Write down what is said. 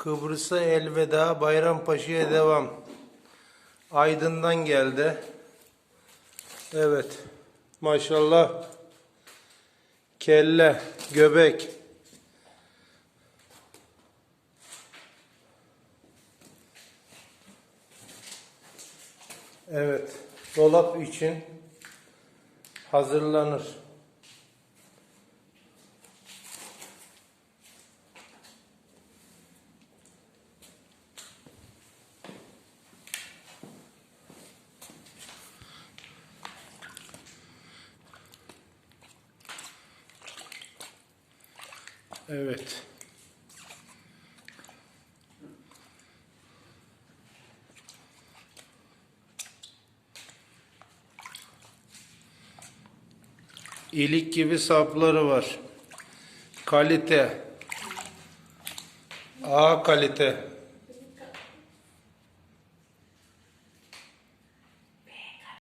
Kıbrıs'a elveda, Bayrampaşa'ya devam. Aydın'dan geldi. Evet. Maşallah. Kelle, göbek. Evet. Dolap için hazırlanır. Evet. İlik gibi sapları var. Kalite. A kalite.